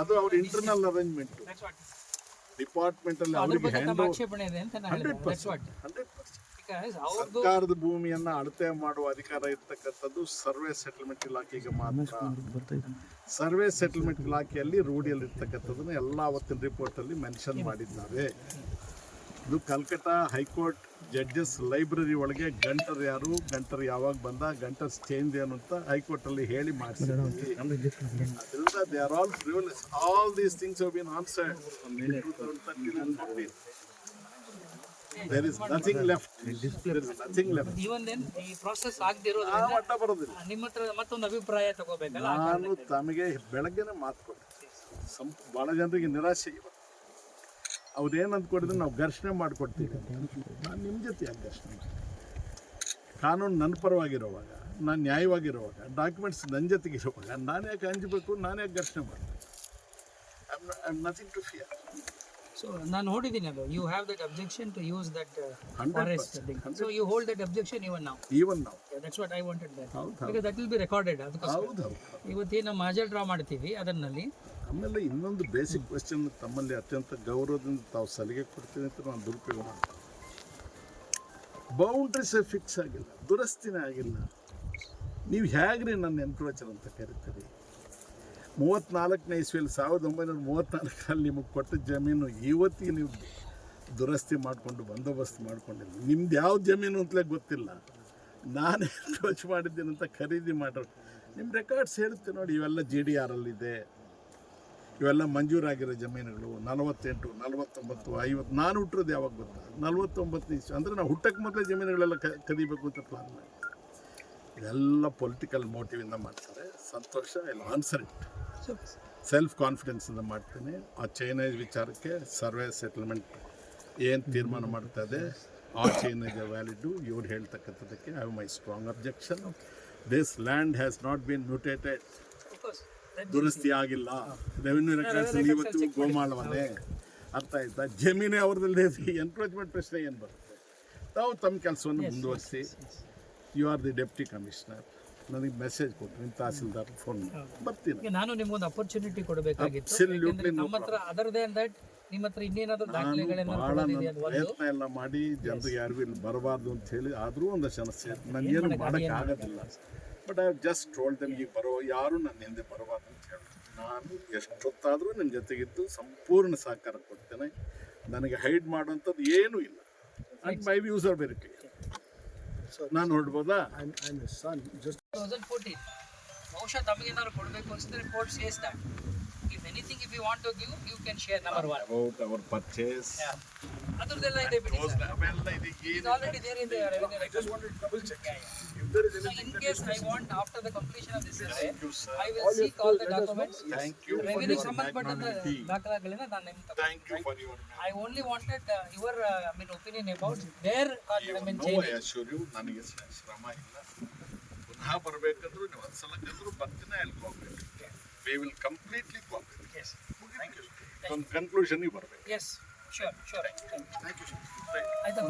ಅದು ಅವ್ರ internal arrangement department ಅಲ್ಲಿ ಅವರಿಗೆ hand hundred percent. Hundred percent ಸರ್ಕಾರದ ಭೂಮಿಯನ್ನ ಅಳತೆ ಮಾಡುವ ಅಧಿಕಾರ ಇರ್ತಕ್ಕಂಥದ್ದು ಸರ್ವೆ ಸೆಟಲ್ಮೆಂಟ್ ಇಲಾಖೆಗೆ ಮಾತ್ರ. ಸರ್ವೆ ಸೆಟಲ್ಮೆಂಟ್ ಇಲಾಖೆಯಲ್ಲಿ ರೂಢಿಯಲ್ಲಿ ಇರ್ತಕ್ಕಂಥದ್ದನ್ನ ಎಲ್ಲ ಅವತ್ತಿನ ರಿಪೋರ್ಟ್ ಅಲ್ಲಿ ಮೆನ್ಷನ್ ಮಾಡಿದ್ದಾರೆ. ಇದು ಕಲ್ಕತ್ತಾ ಹೈಕೋರ್ಟ್ ಜಡ್ಜಸ್ ಲೈಬ್ರರಿ ಒಳಗೆ ಗಂಟರ್ ಯಾರು ಗಂಟರ್ ಯಾವಾಗ ಬಂದ ಗಂಟರ್ಸ್ ಚೇಂಜ್ ಏನು ಅಂತ ಹೈಕೋರ್ಟ್ ಅಲ್ಲಿ ಹೇಳಿ they are all frivolous all these things have been answered there is nothing left there is nothing left even ಈ ಪ್ರಾಸೆಸ್ ಆ ಆಗದಿರೋದ್ರಿಂದ ಮಟ್ಟ ಬರೋದಿಲ್ಲ. ನಿಮ್ಮ ಹತ್ರ ಮತ್ತೊಂದು ಅಭಿಪ್ರಾಯ ತಗೋಬೇಕಲ್ಲ ನಾನು ತಮಗೆ ಬೆಳಗ್ಗೆನೆ ಮಾತು ಕೊಟ್ಟೆ. ಬಹಳ ಭಾಳ ಜನರಿಗೆ ನಿರಾಶೆ. ಇವತ್ತು ಅವ್ರು ಕೊಡಿದ್ರೆ ನಾವು ಘರ್ಷಣೆ ಮಾಡಿಕೊಡ್ತೀವಿ. ನಾನು ನಿಮ್ಮ ಜೊತೆ ಯಾಕೆ ಘರ್ಷಣೆ? ಕಾನೂನು ನನ್ನ ಪರವಾಗಿರುವಾಗ ನಾನು ನ್ಯಾಯವಾಗಿರುವಾಗ ಡಾಕ್ಯುಮೆಂಟ್ಸ್ ನನ್ನ ಜೊತೆಗೆ ಇರುವಾಗ ನಾನು ಯಾಕೆ ಅಂಜಬೇಕು ನಾನು ಯಾಕೆ ಘರ್ಷಣೆ ಮಾಡ್ತೀನಿ? I am nothing to fear so ನಾನು ನೋಡಿದ್ದೀನಿ ಅದು. You have that objection to use that forest so you hold that objection even ನಾವು ಇವನ್ ನಾವು that's what I wanted that because that will be recorded ಅದಕ್ಕೋಸ್ಕರ. ಇವತ್ತೇನು ಮಾಜರ್ draw ಮಾಡ್ತೀವಿ ಅದರಲ್ಲಿ ಆಮೇಲೆ ಇನ್ನೊಂದು ಬೇಸಿಕ್ ಕ್ವೆಶನ್ ತಮ್ಮಲ್ಲಿ ಅತ್ಯಂತ ಗೌರವದಿಂದ ತಾವು ಸಲಿಗೆ ಕೊಡ್ತೀನಿ ಅಂತ ನಾನು ದುರುಪಯೋಗ ಮಾಡ್ತೀನಿ. ಬೌಂಡ್ರೀಸ್ ಫಿಕ್ಸ್ ಆಗಿಲ್ಲ, ದುರಸ್ತಿನೇ ಆಗಿಲ್ಲ. ನೀವು ಹೇಗ್ರಿ ನನ್ನ ಎನ್ಕ್ರೋಚರ್ ಅಂತ ಕರಿತೀರಿ? ಮೂವತ್ತ್ನಾಲ್ಕನೇ ಇಸ್ವಿಯಲ್ಲಿ, ಸಾವಿರದ ಒಂಬೈನೂರ ಮೂವತ್ತ್ನಾಲ್ಕರಲ್ಲಿ ನಿಮಗೆ ಕೊಟ್ಟ ಜಮೀನು ಇವತ್ತಿಗೆ ನೀವು ದುರಸ್ತಿ ಮಾಡಿಕೊಂಡು, ಬಂದೋಬಸ್ತ್ ಮಾಡ್ಕೊಂಡಿಲ್ಲ. ನಿಮ್ದು ಯಾವ ಜಮೀನು ಅಂತಲೇ ಗೊತ್ತಿಲ್ಲ. ನಾನು ಎನ್ಕ್ರೋಚ್ ಮಾಡಿದ್ದೀನಿ ಅಂತ ಖರೀದಿ ಮಾಡೋರು ನಿಮ್ಮ ರೆಕಾರ್ಡ್ಸ್ ಹೇಳುತ್ತೆ ನೋಡಿ, ಇವೆಲ್ಲ ಜಿ ಡಿ ಆರಲ್ಲಿದೆ ಇವೆಲ್ಲ ಮಂಜೂರಾಗಿರೋ ಜಮೀನುಗಳು ನಲವತ್ತೆಂಟು, ನಲವತ್ತೊಂಬತ್ತು, ಐವತ್ತು, ನಾನು ಹುಟ್ಟಿರೋದು ಯಾವಾಗ ಗೊತ್ತಾ? ನಲವತ್ತೊಂಬತ್ತು ಇಸ್ ಅಂದರೆ ನಾವು ಹುಟ್ಟಕ್ಕೆ ಮೊದಲೇ ಜಮೀನುಗಳೆಲ್ಲ ಕ, ಕದಿಬೇಕು ಅಂತ ಪ್ಲಾನ್ ಮಾಡಿ. ಇದೆಲ್ಲ ಪೊಲಿಟಿಕಲ್ ಮೋಟಿವಿಂದ ಮಾಡ್ತಾರೆ. ಸಂತೋಷ ಇಲ್ಲ ಆನ್ಸರ್ ಇಟ್. ಸೆಲ್ಫ್ ಕಾನ್ಫಿಡೆನ್ಸಿಂದ ಮಾಡ್ತೀನಿ. ಆ ಚೈನೇಜ್ ವಿಚಾರಕ್ಕೆ ಸರ್ವೆ ಸೆಟಲ್ಮೆಂಟ್ ಏನು ತೀರ್ಮಾನ ಮಾಡ್ತಾ ಇದೆ, ಆ ಚೈನೇಜ್ ವ್ಯಾಲಿಡು ಇವ್ರು ಹೇಳ್ತಕ್ಕಂಥದ್ದಕ್ಕೆ I have my strong objection this land has not been mutated ದುರಸ್ತಿ ಆಗಿಲ್ಲ. ರೆವಿನ್ಯೂ ರೆಕಾರ್ಡ್ಸ್ ಇವತ್ತು ಗೋಮಾಳವನ್ನೇ ಅರ್ಥ ಆಯ್ತಾ? ಜಮೀನೇ ಅವ್ರದಲ್ಲಿ ಎನ್ಕ್ರೋಚ್ಮೆಂಟ್ ಪ್ರಶ್ನೆ ಏನು ಬರುತ್ತೆ? ತಾವು ತಮ್ಮ ಕೆಲಸವನ್ನು ಮುಂದುವರಿಸಿ. You are the deputy commissioner ನನಗೆ ಮೆಸೇಜ್ ಕೊಟ್ಟು ನಿಮ್ಮ ತಹಸೀಲ್ದಾರ್ ಫೋನ್ ಬರ್ತೀನಿ. ನಾನು ನಿಮ್ಗೊಂದು ಅಪರ್ಚುನಿಟಿ ಕೊಡಬೇಕಾಗಿತ್ತು. ನಮ್ಮ ಹತ್ರ ಅದರ್ ದೇನ್ ದಟ್ ನಿಮ್ಮ ಹತ್ರ ಇನ್ನೇನಾದ್ರೂ ನಾನು ದಾಖಲೆಗಳೇನಾದ್ರು ಪ್ರಯತ್ನ ಎಲ್ಲ ಮಾಡಿ ಜನರಿಗೆ ಯಾರಿಗೂ ಇಲ್ಲಿ ಬರಬಾರ್ದು ಅಂತ ಹೇಳಿ ಆದರೂ ಒಂದು ಸಮಸ್ಯೆ ನನಗೇನು ಮಾಡೋಕ್ಕೆ ಆಗೋದಿಲ್ಲ. But I just told them ಈಗ ಬರೋ ಯಾರು ನನ್ನ ಹಿಂದೆ ಬರಬಾರ್ದು ಅಂತ ಹೇಳಿ. ನಾನು ಎಷ್ಟೊತ್ತಾದರೂ ನನ್ನ ಜೊತೆಗಿದ್ದು ಸಂಪೂರ್ಣ ಸಹಕಾರ ಕೊಡ್ತೇನೆ. ನನಗೆ ಹೈಡ್ ಮಾಡುವಂಥದ್ದು ಏನೂ ಇಲ್ಲ. And my views are very clear ನಾನು ನೋಡ್ಬೋದಾ? ಬಹುಶಃ ತಮಗೇನಾದ್ರು ಕೊಡಬೇಕು ಅನ್ಸಿದ್ರೆ court says That if anything if you want to give you can share number one about our purchase ಅದ್ರದ್ದೆಲ್ಲ ಇದೆ ಬಿಡಿ ಅವೆಲ್ಲ ಇದಕ್ಕೆ ಆಲ್ರೆಡಿ ದೇರ್ ಇದೆ So in case I want after the completion of this survey, I will seek all the documents. Thank you for Revenue your ಸಂಬಂಧಪಟ್ಟಂತ ಮ್ಯಾಗ್ನಾನಿಟಿ ದಾಖಲೆಗಳನ್ನ ನಾನು ನಿಮ್ಗೆ ತಗೊಂಡು thank you for your I only wanted uh, your uh, I mean opinion about their uh, I mean no chain. I assure you ನನಗೆ ಶ್ರ- ಶ್ರಮ ಇಲ್ಲ ಪುನಃ ಬರಬೇಕಂದ್ರೂ ನೀವು ಒಂದು ಸಲ ಕರೆದ್ರು ಬರ್ತೀನಿ ಅಲ್ಲಿ cooperate We will completely cooperate Yes. Thank you ಒಂದು ಕನ್ಕ್ಲೂಷನ್ಗೆ ಬರಬೇಕು Yes. Sure. Sure. Thank you ಆಯ್ತಾ